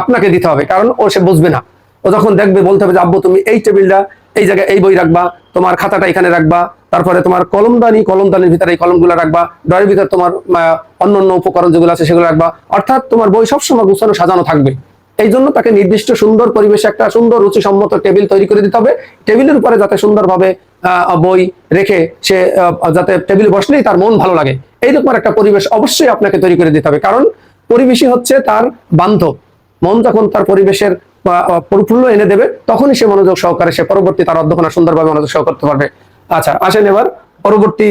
আপনাকে দিতে হবে, কারণ ও সে বুঝবে না। ও যখন দেখবে, বলতে হবে যে, আব্বু, তুমি এই টেবিলটা, এই জায়গায় এই বই রাখবা, তোমার খাতাটা এখানে রাখবা, তারপরে তোমার কলমদানি, কলমদানির ভিতরে এই কলমগুলো রাখবা, ড্রয়ের ভিতরে তোমার অন্য অন্য উপকরণ যেগুলো আছে সেগুলো রাখবা। অর্থাৎ তোমার বই সবসময় গুছানো, সাজানো থাকবে। এই জন্য তাকে নির্দিষ্ট সুন্দর পরিবেশে একটা সুন্দর, রুচিসম্মত টেবিল তৈরি করে দিতে হবে। টেবিলের উপরে যাতে সুন্দরভাবে বই রেখে সে যাতে টেবিল বসলেই তার মন ভালো লাগে। এইরকম একটা পরিবেশ অবশ্যই আপনাকে তৈরি করে দিতে হবে। কারণ পরিবেশই হচ্ছে তার বান্ধব। মন যখন তার পরিবেশের প্রফুল্ল এনে দেবে, তখনই সে মনোযোগ সহকারে সে পরবর্তী তার অধ্যক্ষণা সুন্দরভাবে মনোযোগ সহ করতে পারবে। আচ্ছা আসেন এবার পরবর্তী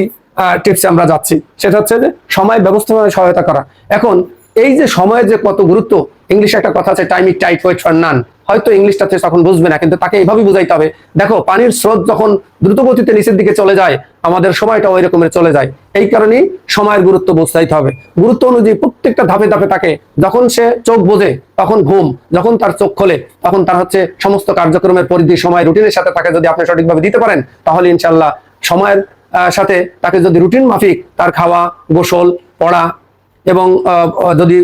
টিপসে আমরা যাচ্ছি। সেটা হচ্ছে যে, সময় ব্যবস্থাপনায় সহায়তা করা। এখন, এই যে সময়ের যে কত গুরুত্ব ইংলিশে একটা কথা আছে time and tide wait for none. হয়তো ইংলিশটাতে তখন বুঝবে না, কিন্তু তাকে এইভাবেই বুঝাইতে হবে। দেখো, পানির স্রোত যখন দ্রুত গতিতে নিচের দিকে চলে যায়, আমাদের সময়টা ওই রকমের চলে যায়। এই কারণেই সময়ের গুরুত্ব বুঝাইতে হবে। গুরুত্ব অনুযায়ী প্রত্যেকটা ধাপে ধাপে তাকে, যখন সে চোখ বোঝে, তখন ঘুম, যখন তার চোখ খোলে, তখন তার হচ্ছে সমস্ত কার্যক্রমের পরিধি, সময়, রুটিনের সাথে তাকে যদি আপনি সঠিকভাবে দিতে পারেন, তাহলে ইনশাল্লাহ সময়ের সাথে তাকে যদি রুটিন মাফিক, তার খাওয়া, গোসল, পড়া এবং যদি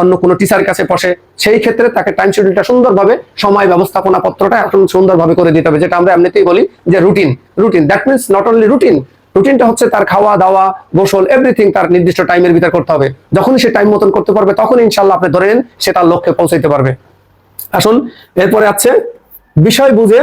অন্য কোনো টিচারের কাছে বসে, সেই ক্ষেত্রে তাকে টাইম শিডিউলটা সুন্দরভাবে সময় ব্যবস্থাপনা পত্রটা এখন সুন্দরভাবে করে দিতে হবে, যেটা আমরা এমনিতেই বলি যে routine routine that means not only routine রুটিনটা হচ্ছে তার খাওয়া, দাওয়া, গোসল এভরিথিং তার নির্দিষ্ট টাইমের ভিতর করতে হবে। যখন সে টাইম মতন করতে পারবে তখন ইনশাল্লাহ আপনি ধরে নেন সে তার লক্ষ্যে পৌঁছাইতে পারবে। আসুন, এরপরে আছে বিষয় বুঝে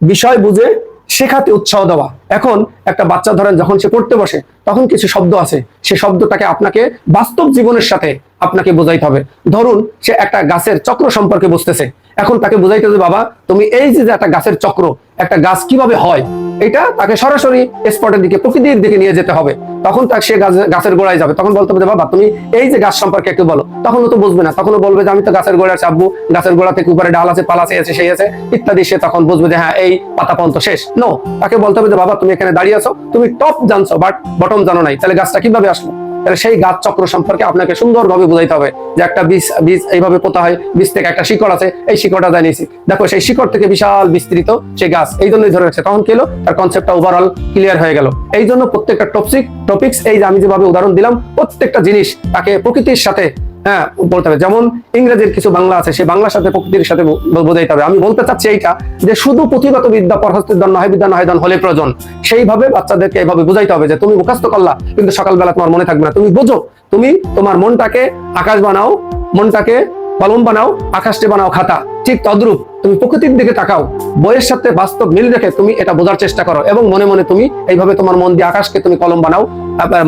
বিষয় বুঝে শেখাতে উৎসাহ দেওয়া। এখন একটা বাচ্চা ধরেন যখন সে পড়তে বসে, তখন কিছু শব্দ আছে। সে শব্দটাকে আপনাকে বাস্তব জীবনের সাথে আপনাকে বোঝাইতে হবে। ধরুন, সে একটা গাছের চক্র সম্পর্কে বুঝতেছে। এখন তাকে বোঝাইতে হবে, বাবা, তুমি এই যে যে একটা গাছের চক্র, একটা গাছ কীভাবে হয়? এটা তাকে সরাসরি স্পটের দিকে প্রকৃতির দিকে নিয়ে যেতে হবে। তখন তাকে সে গাছে- গাছের গোড়ায় যাবে। তখন বলতে হবে বাবা তুমি এই যে গাছ সম্পর্কে একটু বলো। তখন তো বুঝবে না। তখন বলবে যে আমি তো গাছের গোড়ায় চাপবো। গাছের গোড়া থেকে উপরে ডাল আছে পালা আছে, সেই আছে। ইত্যাদি সে তখন বুঝবে যে হ্যাঁ এই পাতা পন্ত শেষ। নো তাকে বলতে হবে যে বাবা তুমি এখানে দাঁড়িয়ে আছো। তুমি টপ জানছো বাট বটম জানো নাই। তাহলে গাছটা কীভাবে আসলো? তাহলে সেই গাছ চক্র সম্পর্কে আপনাকে সুন্দরভাবে বোঝাইতে হবে যে একটা বীজ বীজ এইভাবে পোতা হয়, বীজ থেকে একটা শিকড় আছে, এই শিকড়টা জানিয়েছি দেখো, সেই শিকড় থেকে বিশাল বিস্তৃত সেই গাছ, এই জন্যই ধরে রাখছে। তখন কি হলো? তার কনসেপ্টটা ওভারঅল ক্লিয়ার হয়ে গেল। এই জন্য প্রত্যেকটা টপিক টপিক্স এই যে আমি যেভাবে উদাহরণ দিলাম, প্রত্যেকটা জিনিস তাকে প্রকৃতির সাথে হ্যাঁ বলতে হবে। যেমন ইংরেজির কিছু বাংলা আছে, সেই বাংলার সাথে প্রকৃতির সাথে বোঝাইতে হবে। আমি বলতে চাচ্ছি এইটা যে শুধু পুঁথিগত বিদ্যা, পরহস্তের দন নয় বিদ্যা নয় দন হলে প্রয়োজন। সেইভাবে বাচ্চাদেরকে এইভাবে বুঝাইতে হবে যে তুমি মুখাস্ত করলা, কিন্তু সকালবেলা তোমার মনে থাকবে না। তুমি বোঝো, তুমি তোমার মনটাকে আকাশ বানাও, মনটাকে কলম বানাও, আকাশটি বানাও খাতা। ঠিক তদ্রূপ তুমি প্রকৃতির দিকে তাকাও। বইয়ের সাথে বাস্তব মিল রেখে তুমি এটা বোঝার চেষ্টা করো এবং মনে মনে তুমি এইভাবে তোমার মন দিয়ে আকাশকে তুমি কলম বানাও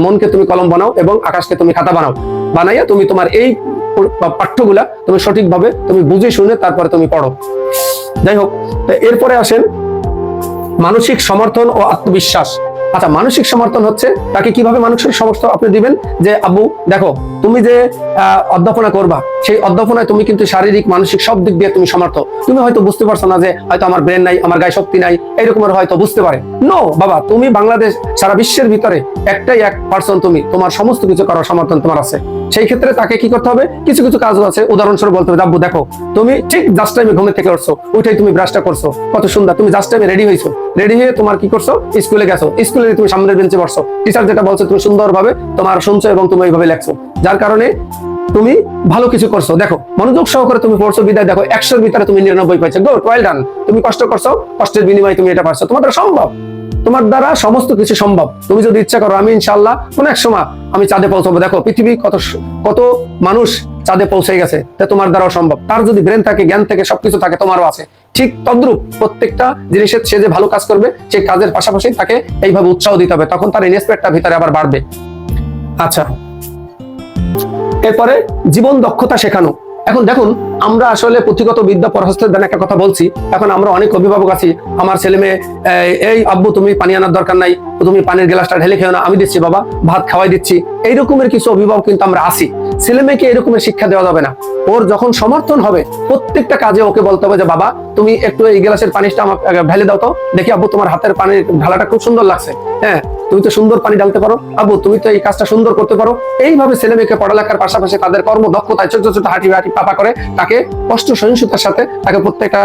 মনকে তুমি কলম বানাও এবং আকাশকে তুমি খাতা বানাও। বানাইয়া তুমি তোমার এই পাঠ্যগুলা তুমি সঠিকভাবে তুমি বুঝে শুনে তারপরে তুমি পড়ো। যাই হোক এরপরে আসেন মানসিক সমর্থন ও আত্মবিশ্বাস। আচ্ছা মানসিক সমর্থন হচ্ছে তাকে কীভাবে মানসিক সমর্থন আপনি দিবেন? যে, আব্বু, দেখো, তুমি যে অধ্যাপনা করবা, সেই অধ্যাপনায় তুমি কিন্তু শারীরিক, মানসিক সব দিক দিয়ে তুমি সমর্থ। তুমি হয়তো বুঝতে পারছ না যে, হয়তো আমার ব্রেন নাই, আমার গায়ে শক্তি নাই এইরকমের হয়তো বুঝতে পারে। নো বাবা, তুমি বাংলাদেশ, সারা বিশ্বের ভিতরে একটাই এক পার্সন তুমি। তোমার সমস্ত কিছু করার সমর্থন তোমার আছে। সেই ক্ষেত্রে তাকে কি করতে হবে? কিছু কিছু কাজ আছে। উদাহরণস্বরূপ বলতে হবে আব্বু দেখো, তুমি ঠিক জাস্ট টাইমে ঘুমে থেকে উঠছো, উঠেই তুমি ব্রাশটা করছ, কত সুন্দর, তুমি জাস্ট টাইমে রেডি হয়েছো। রেডি হয়ে তোমার কি করছ? স্কুলে গেছো। স্কুলে তুমি সামনের বেঞ্চে বসছো। টিচার যেটা বলছো, তুমি সুন্দরভাবে তোমার শুনছো এবং তুমি এইভাবে লেখছো। যার কারণে তুমি ভালো কিছু করছ। দেখো, মনোযোগ সহকারে তুমি পড়ছো, বিদায় দেখো, একশোর ভিতরে তুমি নিরানব্বই পাইছো। গুড ওয়েল ডান তুমি কষ্ট করছ, কষ্টের বিনিময়ে তুমি এটা পারছ। তোমার সম্ভব। তোমার দ্বারা সমস্ত কিছু সম্ভব। তুমি যদি ইচ্ছা করো, আমি ইনশাল্লাহ কোন এক সময় আমি চাঁদে পৌঁছাবো। দেখো, পৃথিবী কত কত মানুষ চাঁদে পৌঁছে গেছে, তা তোমার দ্বারাও সম্ভব। তার যদি ব্রেন থাকে, জ্ঞান থাকে, সবকিছু থাকে, তোমারও আছে। ঠিক তদ্রুপ প্রত্যেকটা জিনিসের সে যে ভালো কাজ করবে সেই কাজের পাশাপাশি তাকে এইভাবে উৎসাহ দিতে হবে। তখন তার ইনস্পেক্টটা ভিতরে আবার বাড়বে। আচ্ছা। এরপরে জীবন দক্ষতা শেখানো। এখন দেখুন আমরা আসলে পুঁথিগত বিদ্যা পরহস্তের দান একটা কথা বলছি। এখন আমরা অনেক অভিভাবক আছি। আমার ছেলে মেয়ে এই, আব্বু তুমি পানি আনার দরকার নাই তুমি পানির গ্লাসটা ঢেলে খেও না আমি দিচ্ছি বাবা ভাত খাওয়াই দিচ্ছি। এই রকমের কিছু অভিভাবক কিন্তু আমরা আসি ছেলে মেয়েকে এরকমের শিক্ষা দেওয়া যাবে না। ওর যখন সমর্থন হবে প্রত্যেকটা কাজে ওকে বলতে হবে যে বাবা তুমি একটু এই গ্লাসের পানিটা আমার ঢেলে দাও তো। দেখি আব্বু তোমার হাতের পানির ঢালাটা খুব সুন্দর লাগছে। হ্যাঁ তুমি তো সুন্দর পানি ঢালতে পারো। আব্বু, তুমি তো এই কাজটা সুন্দর করতে পারো। এইভাবে ছেলে মেয়েকে পড়ালেখার পাশাপাশি তাদের কর্মদক্ষতায় ছোট ছোট হাঁটি হাঁটি পাপা করে তাকে কষ্ট সহিংসতার সাথে তাকে প্রত্যেকটা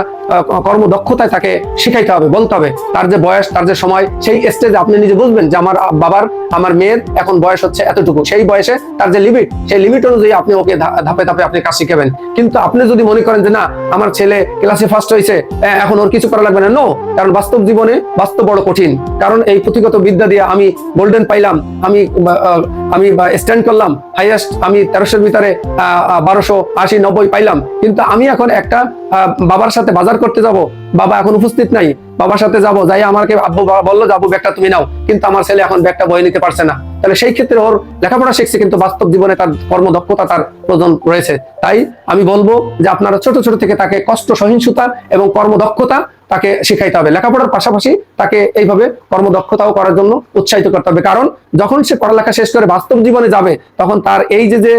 কর্মদক্ষতায় তাকে শিখাইতে হবে, বলতে হবে। তার যে বয়স, তার যে সময়, সেই স্টেজে আপনি নিজে বুঝবেন যে আমার বাবার, আমার মেয়ের এখন বয়স হচ্ছে এতটুকু। সেই বয়সে তার যে লিমিট সেই লিমিট অনুযায়ী আপনি ওকে ধাপে ধাপে আপনি কাজ শিখাবেন। কিন্তু আপনি যদি মনে করেন যে না, আমার ছেলে ক্লাসে ফার্স্ট হয়েছে এখন ওর কিছু করা লাগবে না। নো কারণ বাস্তব জীবনে বাস্তব বড় কঠিন। কারণ এই পুঁথিগত বিদ্যা দিয়ে আমি গোল্ডেন পাইলাম, আমি আমি স্ট্যান্ড করলাম হাইয়েস্ট আমি তেরোশোর ভিতরে বারোশো আশি নব্বই পাইলাম। কিন্তু আমি এখন একটা বাবার সাথে বাজার করতে যাব, বাবা এখন উপস্থিত নাই, বাবার সাথে যাব, যাই আমাকে আব্বু বাবা বলল, যাব, ব্যাগটা তুমি নাও। কিন্তু আমার ছেলে এখন ব্যাগটা বয়ে নিতে পারছে না। তাহলে সেই ক্ষেত্রে ওর লেখাপড়া শিখছে, কিন্তু বাস্তব জীবনে তার কর্মদক্ষতা তার প্রয়োজন রয়েছে। তাই আমি বলব যে আপনারা ছোট ছোট থেকে তাকে কষ্ট, সহিংসতা এবং কর্মদক্ষতা তাকে শিখাইতে হবে। লেখাপড়ার পাশাপাশি তাকে এইভাবে কর্মদক্ষতাও করার জন্য উৎসাহিত করতে হবে। কারণ যখন সে পড়ালেখা শেষ করে বাস্তব জীবনে যাবে, তখন তার এই যে যে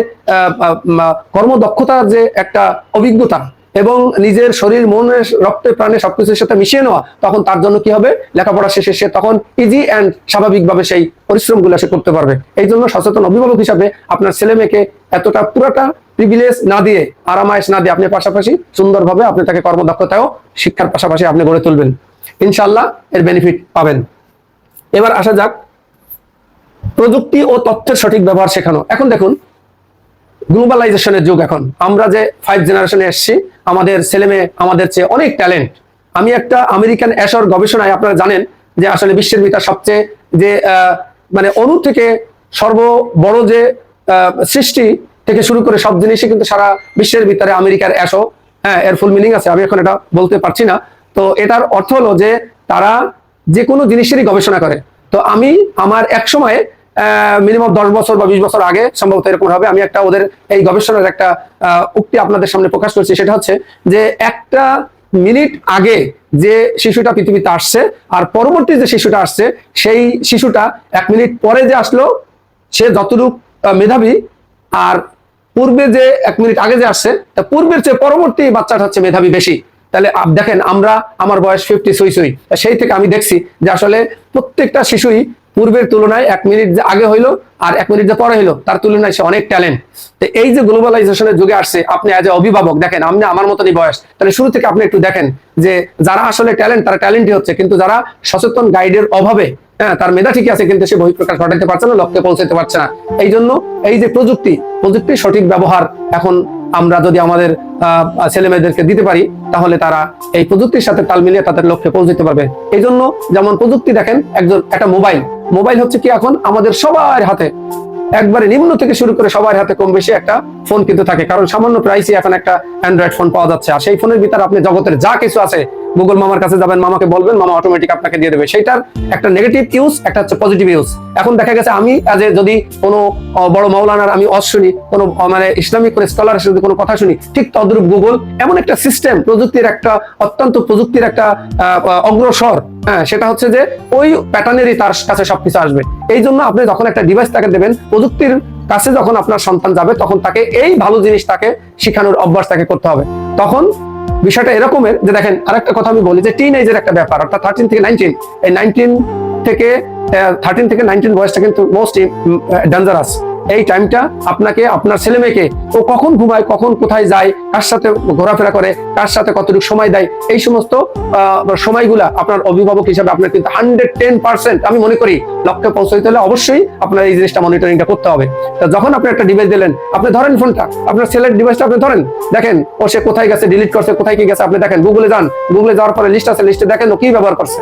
কর্মদক্ষতার যে একটা অভিজ্ঞতা এবং নিজের শরীর, মনের রক্তে, প্রাণে সবকিছুর সাথে মিশিয়ে নেওয়া, তখন তার জন্য কি হবে? লেখাপড়া শেষে সে তখন ইজি অ্যান্ড স্বাভাবিকভাবে সেই পরিশ্রমগুলো সে করতে পারবে। এই জন্য সচেতন অভিভাবক হিসাবে আপনার ছেলে মেয়েকে এতটা পুরোটা প্রিভিলেজ না দিয়ে, আরামায়েশ না দিয়ে আপনি পাশাপাশি সুন্দরভাবে আপনি তাকে কর্মদক্ষতাও শিক্ষার পাশাপাশি আপনি গড়ে তুলবেন। ইনশাল্লাহ এর বেনিফিট পাবেন। এবার আসা যাক, প্রযুক্তি ও তথ্যের সঠিক ব্যবহার শেখানো। এখন দেখুন গ্লোবালাইজেশনের যুগ এখন। আমরা যে ফাইভ জেনারেশনে এসেছি, আমাদের ছেলে মেয়ে, আমাদের চেয়ে অনেক ট্যালেন্ট আমি একটা আমেরিকান অ্যাশর গবেষণায় আপনারা জানেন যে আসলে বিশ্বের ভিতর সবচেয়ে যে মানে অণু থেকে সর্ব বড় যে সৃষ্টি থেকে শুরু করে সব জিনিসই কিন্তু সারা বিশ্বের ভিতরে আমেরিকার অ্যাশো হ্যাঁ এর ফুল মিনিং আছে, আমি এখন এটা বলতে পারছি না। তো এটার অর্থ হলো যে তারা যে কোনো জিনিসেরই গবেষণা করে। তো আমি আমার এক সময়ে মিনিমাম দশ বছর বা বিশ বছর আগে সম্ভবত এরকম হবে আমি একটা ওদের এই গবেষণার একটা উক্তি আপনাদের সামনে প্রকাশ করছি, সেটা হচ্ছে যে একটা মিনিট আগে যে শিশুটা পৃথিবীতে আসছে আর পরবর্তী যে শিশুটা আসছে, সেই শিশুটা এক মিনিট পরে যে আসলো, সে যতটুক মেধাবী আর পূর্বে যে এক মিনিট আগে যে আসছে, তা পূর্বের চেয়ে পরবর্তী বাচ্চাটা হচ্ছে মেধাবী বেশি। তাহলে দেখেন, আমরা, আমার বয়স ফিফটি সুই সুই। সেই থেকে আমি দেখছি যে আসলে প্রত্যেকটা শিশুই পূর্বের তুলনায় এক মিনিট যে আগে হইল আর এক মিনিট যে পরে হইল, তার তুলনায় সে অনেক ট্যালেন্ট তো এই যে গ্লোবালাইজেশনের যুগে আসছে, আপনি এজ এ অভিভাবক, দেখেন, আপনি আমার মতনই বয়স। তাহলে শুরু থেকে আপনি একটু দেখেন যে যারা আসলে ট্যালেন্ট তারা ট্যালেন্টই হচ্ছে। কিন্তু যারা সচেতন গাইডের অভাবে হ্যাঁ তার মেধা ঠিকই আছে, কিন্তু সে বহিঃপ্রকাশ ঘটাতে পারছে না, লক্ষ্যে পৌঁছাতে পারছে না। এই জন্য এই যে প্রযুক্তি, প্রযুক্তির সঠিক ব্যবহার এখন আমরা যদি আমাদের ছেলে মেয়েদেরকে দিতে পারি, তাহলে তারা এই প্রযুক্তির সাথে তাল মিলিয়ে তাদের লক্ষ্যে পৌঁছতে পারবে। এই জন্য যেমন প্রযুক্তি দেখেন, একজন, একটা মোবাইল। মোবাইল হচ্ছে কি এখন আমাদের সবার হাতে। একবারে নিম্ন থেকে শুরু করে সবার হাতে কম বেশি একটা ফোন কিন্তু থাকে, কারণ সামান্য প্রাইসে এখন একটা অ্যান্ড্রয়েড ফোন পাওয়া যাচ্ছে। আর সেই ফোনের ভিতরে আপনি জগতের যা কিছু আছে গুগল মামার কাছে যাবেন, মামাকে বলবেন, মামা অটোমেটিক আপনাকে দিয়ে দেবে। সেইটার একটা নেগেটিভ ইউজ একটা হচ্ছে পজিটিভ ইউজ এখন দেখা গেছে আমি আজ যদি কোনো বড় মাওলানার আমি অস শুনি, কোনো মানে ইসলামিক কোনো স্কলারের সাথে কোনো কথা শুনি, ঠিক তদ্রূপ গুগল এমন একটা সিস্টেম প্রযুক্তির একটা, অত্যন্ত প্রযুক্তির একটা অগ্রসর হ্যাঁ সেটা হচ্ছে যে ওই প্যাটার্নেরই তার কাছে সবকিছু আসবে। এই জন্য আপনি যখন একটা ডিভাইস তাকে দেবেন, প্রযুক্তির কাছে যখন আপনার সন্তান যাবে, তখন তাকে এই ভালো জিনিস তাকে শেখানোর অভ্যাস তাকে করতে হবে। তখন বিষয়টা এরকমের যে দেখেন, আরেকটা কথা আমি বলি যে টিন এজের একটা ব্যাপার, অর্থাৎ থার্টিন থেকে নাইনটিন এই নাইনটিন থেকে থার্টিন থেকে নাইনটিন বয়সটা কিন্তু মোস্ট ডেঞ্জারাস এই টাইমটা আপনাকে, আপনার ছেলে মেয়েকে ও কখন ঘুমায়, কখন কোথায় যায়, কার সাথে ঘোরাফেরা করে, কার সাথে কতটুকু সময় দেয়, এই সমস্ত সময়গুলা আপনার অভিভাবক হিসাবে আপনার কিন্তু হান্ড্রেড টেন পার্সেন্ট আমি মনে করি লক্ষ্যে পৌঁছাইতে হলে অবশ্যই আপনার এই জিনিসটা মনিটরিংটা করতে হবে। তো যখন আপনি একটা ডিভাইস দিলেন, আপনি ধরেন ফোনটা আপনার ছেলের ডিভাইসটা আপনি ধরেন, দেখেন, ও সে কোথায় গেছে ডিলিট করছে, কোথায় কি গেছে, আপনি দেখেন গুগলে যান গুগলে যাওয়ার পরে লিস্ট আছে লিস্টে দেখেন ও কি ব্যবহার করছে।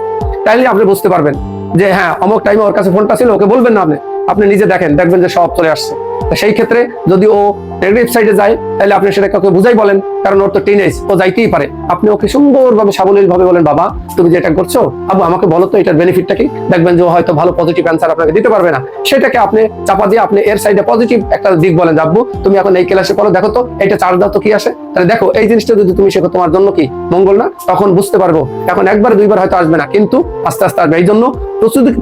তাইলে আপনি বুঝতে পারবেন যে হ্যাঁ অমুক টাইমে ওর কাছে ফোনটা ছিল, ওকে বলবেন না আপনি। আপনি নিজে দেখেন, দেখবেন যে সব চলে আসছে। সেই ক্ষেত্রে যদি ও নেগেটিভ সাইডে যায়, তাহলে আপনি সেটাকে ওকে বুঝাই বলেন, কারণ ওর তো টিনেজ ও যাইতেই পারে। আপনি ওকে সুন্দরভাবে সাবলীল ভাবে বলেন, বাবা, তুমি যেটা করছ আবু আমাকে বলো তো এটার বেনিফিটটা কি? দেখবেন যে হয়তো ভালো পজিটিভ অ্যান্সার আপনাকে দিতে পারবে না। সেটাকে আপনি চাপা দিয়ে আপনি এর সাইডে পজিটিভ একটা দিক বলেন আব্বু, তুমি এখন এই ক্লাসে পড়ো, দেখো তো, এটা চার্জ দাও তো কি আসে? তাহলে দেখো, এই জিনিসটা যদি তুমি শেখো, তোমার জন্য কি? মঙ্গল না? তখন বুঝতে পারব। এখন একবার, দুইবার হয়তো আসবে না। কিন্তু আস্তে আস্তে আসবে। এই জন্য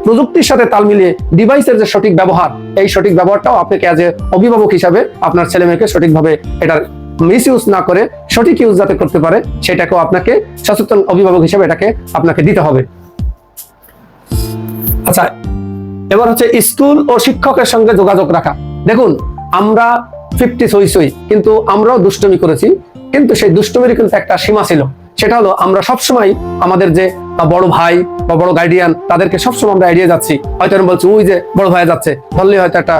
প্রযুক্তির সাথে তাল মিলিয়ে ডিভাইসের যে সঠিক ব্যবহার, এই সঠিক ব্যবহারটাও আপনাকে অ্যাজ এ অভিভাবক হিসাবে আপনার ছেলে মেয়েকে সঠিকভাবে এটার মিস ইউজ না করে সঠিক ইউজ যাতে করতে পারে, সেটাকেও আপনাকে সচেতন অভিভাবক হিসেবে এটাকে আপনাকে দিতে হবে। আচ্ছা এবার হচ্ছে স্কুল ও শিক্ষকের সঙ্গে যোগাযোগ রাখা। দেখুন, আমরা ফিফটি সই সই, কিন্তু আমরাও দুষ্টমি করেছি, কিন্তু সেই দুষ্টমির কিন্তু একটা সীমা ছিল। সেটা হলো, আমরা সবসময় আমাদের যে বা বড় ভাই বা বড় গার্ডিয়ান তাদেরকে সবসময় আমরা এড়িয়ে যাচ্ছি। হয়তো আমি বলছি, ওই যে বড় ভাই যাচ্ছে ধরলে হয়তো একটা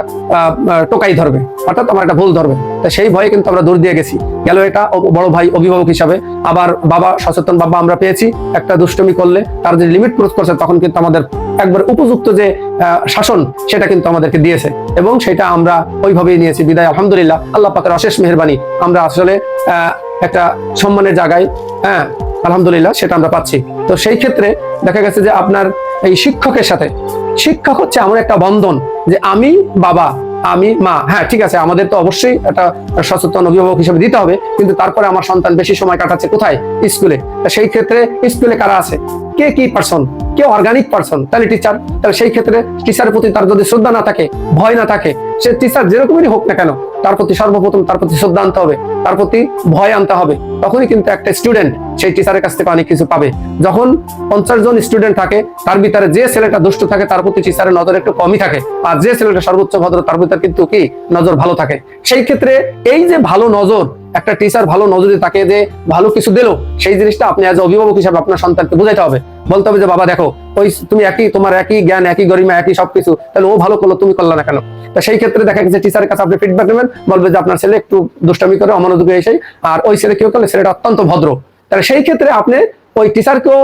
টোকাই ধরবে। অর্থাৎ আমার একটা ভুল ধরবে। তা সেই ভয়ে কিন্তু আমরা দূর দিয়ে গেছি। গেল এটা বড় ভাই অভিভাবক হিসাবে। আবার বাবা, সচেতন বাবা আমরা পেয়েছি। একটা দুষ্টমি করলে তার যে লিমিট ক্রস করছে, তখন কিন্তু আমাদের একবার উপযুক্ত যে শাসন, সেটা কিন্তু আমাদেরকে দিয়েছে। এবং সেটা আমরা ওইভাবেই নিয়েছি। বিদায়, আলহামদুলিল্লাহ। আল্লাহ পাকের অশেষ মেহরবানি। আমরা আসলে একটা সম্মানের জায়গায় হ্যাঁ আলহামদুলিল্লাহ, সেটা আমরা পাচ্ছি। তো সেই ক্ষেত্রে দেখা গেছে যে আপনার এই শিক্ষকের সাথে, শিক্ষক হচ্ছে আমার একটা বন্ধন যে আমি বাবা, আমি মা। হ্যাঁ ঠিক আছে, আমাদের তো অবশ্যই একটা সচেতন অভিভাবক হিসেবে দিতে হবে, কিন্তু তারপরে আমার সন্তান বেশি সময় কাটাচ্ছে কোথায়? স্কুলে। সেই ক্ষেত্রে স্কুলে কারা আছে? কে কি পার্সন কে অর্গানিক পার্সন তাহলে টিচার তাহলে সেই ক্ষেত্রে টিচারের প্রতি তার যদি শ্রদ্ধা না থাকে, ভয় না থাকে, সে টিচার যেরকমই হোক না কেন, তার প্রতি সর্বপ্রথম তার প্রতি শ্রদ্ধা আনতে হবে, তার প্রতি ভয় আনতে হবে। তখনই কিন্তু একটা স্টুডেন্ট সেই টিচারের কাছ থেকে অনেক কিছু পাবে। যখন পঞ্চাশ জন স্টুডেন্ট থাকে, তার ভিতরে যে ছেলেটা দুষ্ট থাকে, তার প্রতি টিচারের নজর একটু কমই থাকে। আর যে ছেলেটা সর্বোচ্চ ভদ্র, তার ভিতরে কিন্তু কি? নজর ভালো থাকে। সেই ক্ষেত্রে এই যে ভালো নজর একটা টিচার ভালো নজরে তাকে যে ভালো কিছু দিল, সেই জিনিসটা আপনি এজ অভিভাবক হিসাবে আপনার সন্তানকে বোঝাইতে হবে। বলতে হবে যে, বাবা, দেখো, ওই তুমি একই, তোমার একই জ্ঞান, একই গরিমা, একই সবকিছু, তাহলে ও ভালো করল, তুমি করলে না কেন? তা সেই ক্ষেত্রে দেখা গেছে টিচারের কাছে আপনি ফিডব্যাক নেবেন, বলবে যে, আপনার ছেলে একটু দুষ্টামি করে, অমনোযোগী এসে আর ওই ছেলে কেউ করলে, ছেলেটা অত্যন্ত ভদ্র। তাহলে সেই ক্ষেত্রে আপনি ওই টিচারকেও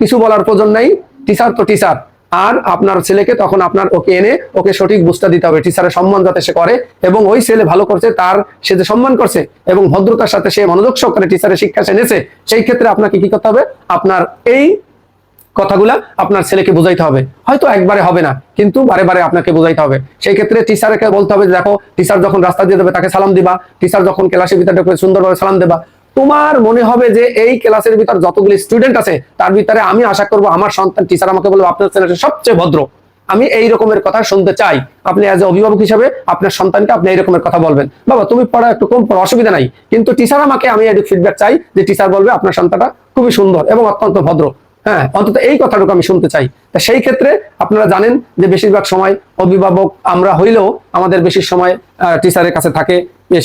কিছু বলার প্রয়োজন নাই। টিচার তো টিচার আর আপনার ছেলেকে তখন আপনার ওকে এনে ওকে সঠিক বুঝতে দিতে হবে টিচারের সম্মান যাতে সে করে এবং ওই ছেলে ভালো করছে, তার সে যে সম্মান করছে এবং ভদ্রতার সাথে সে মনোযোগ সহকারে টিচারের শিক্ষা সে নেছে সেই ক্ষেত্রে আপনাকে কি করতে হবে? আপনার এই কথাগুলা আপনার ছেলেকে বোঝাইতে হবে। হয়তো একবারে হবে না, কিন্তু বারে বারে আপনাকে বোঝাইতে হবে। সেই ক্ষেত্রে টিচারকে বলতে হবে দেখো টিচার যখন রাস্তা দিয়ে দেবে তাকে সালাম দিবা। টিচার যখন ক্লাসের ভিতরে সুন্দরভাবে সালাম দেবা। তোমার মনে হবে যে এই ক্লাসের ভিতর যতগুলি স্টুডেন্ট আছে, তার ভিতরে আমি আশা করব আমার সন্তান টিচার আমাকে বলব, আপনার ছেলেটা সবচেয়ে ভদ্র। আমি এই রকমের কথা শুনতে চাই। আপনি এজ এ অভিভাবক হিসেবে আপনার সন্তানকে আপনি এই রকমের কথা বলবেন। বাবা, তুমি পড়া একটু কম পড়ো অসুবিধা নাই। কিন্তু টিচার আমাকে আমি একটু ফিডব্যাক চাই যে টিচার বলবে আপনার সন্তানটা খুবই সুন্দর এবং অত্যন্ত ভদ্র। হ্যাঁ অন্তত এই কথাটুকু আমি শুনতে চাই। তা সেই ক্ষেত্রে আপনারা জানেন যে বেশিরভাগ সময় অভিভাবক আমরা হইলেও আমাদের বেশি সময় টিচারের কাছে থাকে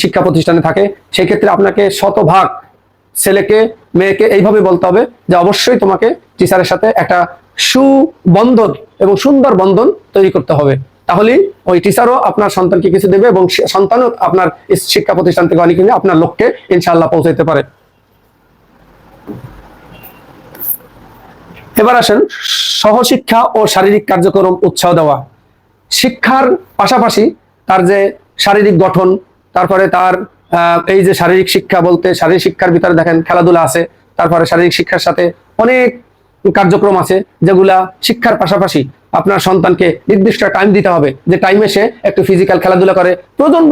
শিক্ষা প্রতিষ্ঠানে থাকে। সেই ক্ষেত্রে আপনাকে শতভাগ ছেলেকে, মেয়েকে এইভাবে বলতে হবে যে অবশ্যই তোমাকে টিচারের সাথে একটা সুবন্ধন এবং সুন্দর বন্ধন তৈরি করতে হবে। তাহলেই ওই টিচারও আপনার সন্তানকে কিছু দেবে এবং সন্তানও আপনার শিক্ষা প্রতিষ্ঠান থেকে অনেক আপনার লক্ষ্যে ইনশাআল্লাহ পৌঁছাইতে পারে। এবার আসেন সহশিক্ষা ও শারীরিক কার্যক্রম উৎসাহ দেওয়া। শিক্ষার পাশাপাশি তার যে শারীরিক গঠন, তারপরে তার এই যে শারীরিক শিক্ষা বলতে শারীরিক শিক্ষার ভিতরে দেখেন খেলাধুলা আছে, তারপরে শারীরিক শিক্ষার সাথে অনেক কার্যক্রম আছে যেগুলা শিক্ষার পাশাপাশি আপনার সন্তানকে নির্দিষ্ট টাইম দিতে হবে। যে টাইমে সে একটু ফিজিক্যাল খেলাধুলা করে। প্রয়োজন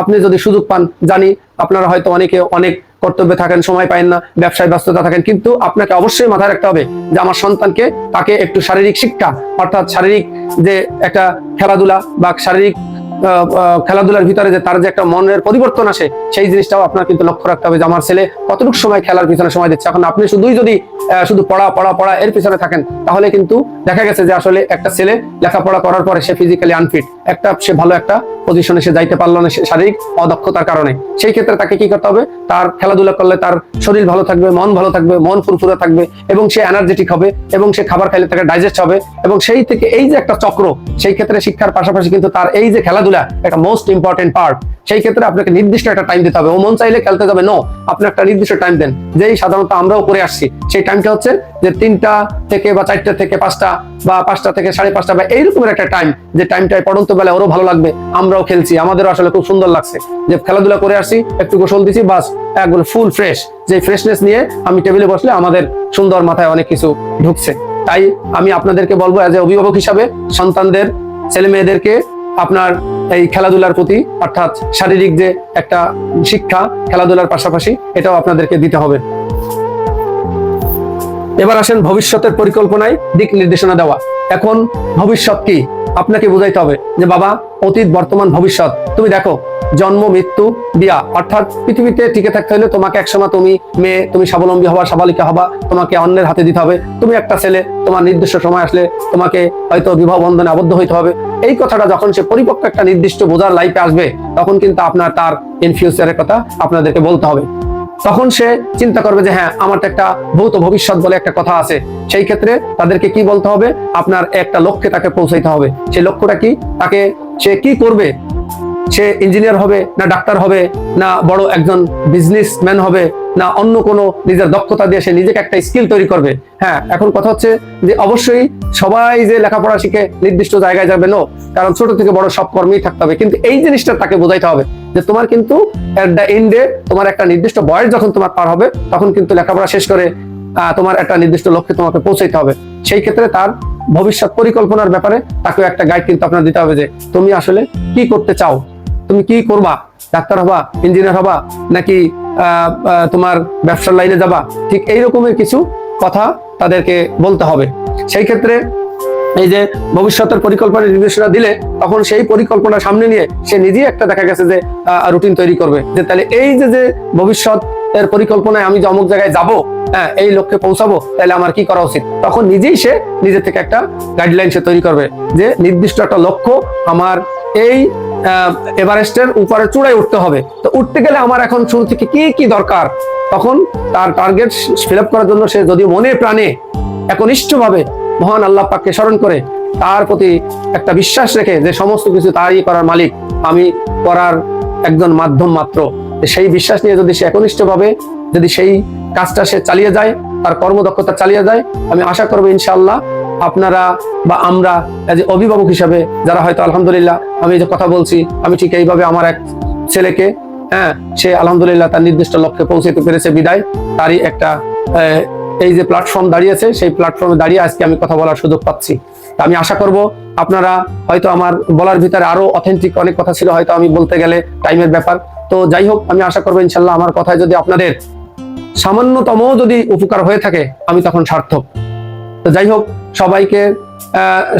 আপনি যদি সুযোগ পান, জানি আপনারা হয়তো অনেকে অনেক কর্তব্যে থাকেন, সময় পাবেন না, ব্যবসায় ব্যস্ততা থাকেন। কিন্তু আপনাকে অবশ্যই মাথায় রাখতে হবে যে আমার সন্তানকে তাকে একটু শারীরিক শিক্ষা, অর্থাৎ শারীরিক যে একটা খেলাধুলা বা শারীরিক খেলাধুলার ভিতরে যে তার যে একটা মনের পরিবর্তন আসে, সেই জিনিসটাও আপনার কিন্তু লক্ষ্য রাখতে হবে যে আমার ছেলে কতটুকু সময় খেলার পিছনে সময় দিচ্ছে। এখন আপনি শুধুই যদি শুধু পড়া পড়া পড়া এর পিছনে থাকেন, তাহলে কিন্তু দেখা গেছে যে আসলে একটা ছেলে লেখাপড়া করার পরে সে ফিজিক্যালি আনফিট একটা সে ভালো একটা পজিশনে সে যাইতে পারল না শারীরিক অদক্ষতার কারণে। সেই ক্ষেত্রে তাকে কি করতে হবে? তার খেলাধুলা করলে তার শরীর ভালো থাকবে, মন ভালো থাকবে, মন ফুরফুরে থাকবে এবং সে এনার্জেটিক হবে এবং সে খাবার খাইলে তাকে ডাইজেস্ট হবে এবং সেই থেকে এই যে একটা চক্র, সেই ক্ষেত্রে শিক্ষার পাশাপাশি কিন্তু তার এই যে খেলাধুলা একটা মোস্ট ইম্পর্টেন্ট পার্ট সেই ক্ষেত্রে আপনাকে নির্দিষ্ট একটা টাইম দিতে হবে। ও মন চাইলে খেলতে যাবে নো আপনি একটা নির্দিষ্ট টাইম দেন। যেই সাধারণত আমরাও করে আসছি, সেই টাইমটা হচ্ছে যে তিনটা থেকে বা চারটা থেকে পাঁচটা বা পাঁচটা থেকে সাড়ে পাঁচটা বা এইরকমের একটা টাইম যে টাইমটায় পড়ন্ত বেলা ওরও ভালো লাগবে, আমরাও খেলছি, আমাদেরও আসলে খুব সুন্দর লাগছে। যে খেলাধুলা করে আসছি, একটু গোসল দিছি, বাস একবার ফুল ফ্রেশ যে ফ্রেশনেস নিয়ে আমি টেবিলে বসলে আমাদের সুন্দর মাথায় অনেক কিছু ঢুকছে। তাই আমি আপনাদেরকে বলব এজ এ অভিভাবক হিসাবে, সন্তানদের ছেলে মেয়েদেরকে আপনার এই খেলাধুলার প্রতি, অর্থাৎ শারীরিক যে একটা শিক্ষা, খেলাধুলার পাশাপাশি, এটাও আপনাদেরকে দিতে হবে। এবার আসেন ভবিষ্যতের পরিকল্পনায় দিক নির্দেশনা দেওয়া। এখন ভবিষ্যৎ কি? আপনাকে বুঝাইতে হবে যে বাবা, অতীত, বর্তমান, ভবিষ্যৎ। তুমি দেখো, জন্ম, মৃত্যু, বিয়া, অর্থাৎ পৃথিবীতে টিকে থাকতে হলে তোমাকে একসময় তুমি মেয়ে, তুমি স্বাবলম্বী হবা, সাবালিকা হবা, তোমাকে অন্যের হাতে দিতে হবে। তুমি একটা ছেলে, তোমার নির্দিষ্ট সময় আসলে তোমাকে হয়তো বিবাহ বন্ধনে আবদ্ধ হইতে হবে। এই কথাটা যখন সে পরিপক্ক একটা নির্দিষ্ট বোঝার লাইফে আসবে, তখন কিন্তু আপনার তার ইন ফিউচারের কথা আপনাদেরকে বলতে হবে। তখন সে চিন্তা করবে যে হ্যাঁ আমার তো একটা ভৌত ভবিষ্যৎ বলে একটা কথা আছে। সেই ক্ষেত্রে তাদেরকে কি বলতে হবে? আপনার একটা লক্ষ্যে তাকে পৌঁছাইতে হবে। সেই লক্ষ্যটা কি? তাকে সে কি করবে? সে ইঞ্জিনিয়ার হবে না ডাক্তার হবে? না বড় একজন বিজনেসম্যান হবে? না অন্য কোনো নিজের দক্ষতা দিয়ে সে নিজেকে একটা স্কিল তৈরি করবে? হ্যাঁ এখন কথা হচ্ছে যে, অবশ্যই সবাই যে লেখাপড়া শিখে নির্দিষ্ট জায়গায় যাবে নো কারণ ছোট থেকে বড় সব কর্মেই থাকতে হবে। কিন্তু এই জিনিসটা তাকে বোঝাইতে হবে। যে তোমার কিন্তু এট দ্য এন্ডে তোমার একটা নির্দিষ্ট বয়স যখন তোমার পার হবে, তখন কিন্তু লেখাপড়া শেষ করে তোমার একটা নির্দিষ্ট লক্ষ্যে তোমাকে পৌঁছাইতে হবে। সেই ক্ষেত্রে তার ভবিষ্যৎ পরিকল্পনার ব্যাপারে তাকে একটা গাইড কিন্তু আপনার দিতে হবে যে, তুমি আসলে কি করতে চাও? তুমি কি করবা? ডাক্তার হবা? ইঞ্জিনিয়ার হবা? নাকি তোমার ব্যবসার লাইনে যাবা? ঠিক এই রকমের কিছু কথা তাদেরকে বলতে হবে। সেই ক্ষেত্রে এই যে ভবিষ্যতের পরিকল্পনা নির্দেশনা দিলে, তখন সেই পরিকল্পনা সামনে নিয়ে সে নিজেই একটা দেখা গেছে যে রুটিন তৈরি করবে। যে তাহলে এই যে যে ভবিষ্যৎ এর পরিকল্পনায় আমি যে অমুক জায়গায় যাব হ্যাঁ এই লক্ষ্যে পৌঁছাবো, তাহলে আমার কি করা উচিত? তখন নিজেই সে নিজে থেকে একটা গাইডলাইন সে তৈরি করবে যে, নির্দিষ্ট একটা লক্ষ্য আমার এই এভারেস্টের উপরে চূড়ায় উঠতে হবে। তো উঠতে গেলে আমার এখন শুরু থেকে কি কি দরকার? তখন তার টার্গেট ফিল করার জন্য সে যদি মনে প্রাণে, একনিষ্ঠভাবে মহান আল্লাহ পাককে স্মরণ করে তার প্রতি একটা বিশ্বাস রেখে যে সমস্ত কিছু তারই করার মালিক আমি করার একজন মাধ্যম মাত্র। সেই বিশ্বাস নিয়ে যদি সে একনিষ্ঠভাবে যদি সেই কাজটা সে চালিয়ে যায়, তার কর্মদক্ষতা চালিয়ে যায়, আমি আশা করব ইনশাআল্লাহ আপনারা বা আমরা as a অভিভাবক হিসাবে যারা হয়তো আলহামদুলিল্লাহ আমি যে কথা বলছি, আমি ঠিক এইভাবে আমার এক ছেলেকে হ্যাঁ সে আলহামদুলিল্লাহ তার নির্দিষ্ট লক্ষ্যে পৌঁছাতে পেরেছে বিদায়। তারই একটা এই যে প্ল্যাটফর্ম দাঁড়িয়েছে, সেই প্ল্যাটফর্মে দাঁড়িয়ে আজকে আমি কথা বলার সুযোগ পাচ্ছি। আমি আশা করব আপনারা হয়তো আমার বলার ভিতরে আরও অথেন্টিক অনেক কথা ছিল, হয়তো আমি বলতে গেলে টাইমের ব্যাপার। তো যাই হোক, আমি আশা করব ইনশাল্লাহ আমার কথায় যদি আপনাদের সামান্যতম যদি উপকার হয়ে থাকে, আমি তখন সার্থক। তো যাই হোক, সবাইকে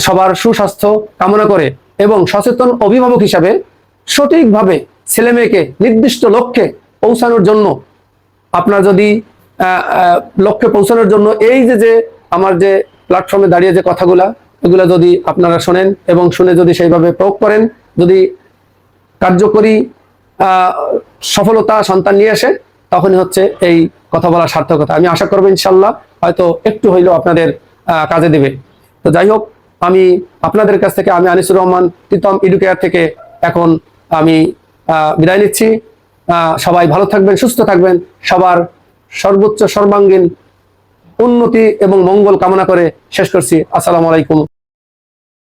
সবার সুস্বাস্থ্য কামনা করে এবং সচেতন অভিভাবক হিসাবে সঠিকভাবে ছেলে মেয়েকে নির্দিষ্ট লক্ষ্যে পৌঁছানোর জন্য আপনার যদি লক্ষ্যে পৌঁছানোর জন্য এই যে যে আমার যে প্ল্যাটফর্মে দাঁড়িয়ে যে কথাগুলা, এগুলা যদি আপনারা শোনেন এবং শুনে যদি সেইভাবে প্রয়োগ করেন, যদি কার্যকরী সফলতা সন্তান নিয়ে আসে, তখনই হচ্ছে এই কথা বলার সার্থকতা। আমি আশা করব ইনশাল্লাহ হয়তো একটু হইলেও আপনাদের কাজে দেবে। তো যাই হোক, আমি আপনাদের কাছ থেকে, আমি আনিসুর রহমান, প্রীতম এডুকেয়ার থেকে এখন আমি বিদায় নিচ্ছি। সবাই ভালো থাকবেন, সুস্থ থাকবেন। সবার সর্বোচ্চ সর্বাঙ্গীন উন্নতি এবং মঙ্গল কামনা করে শেষ করছি। আসসালামু আলাইকুম।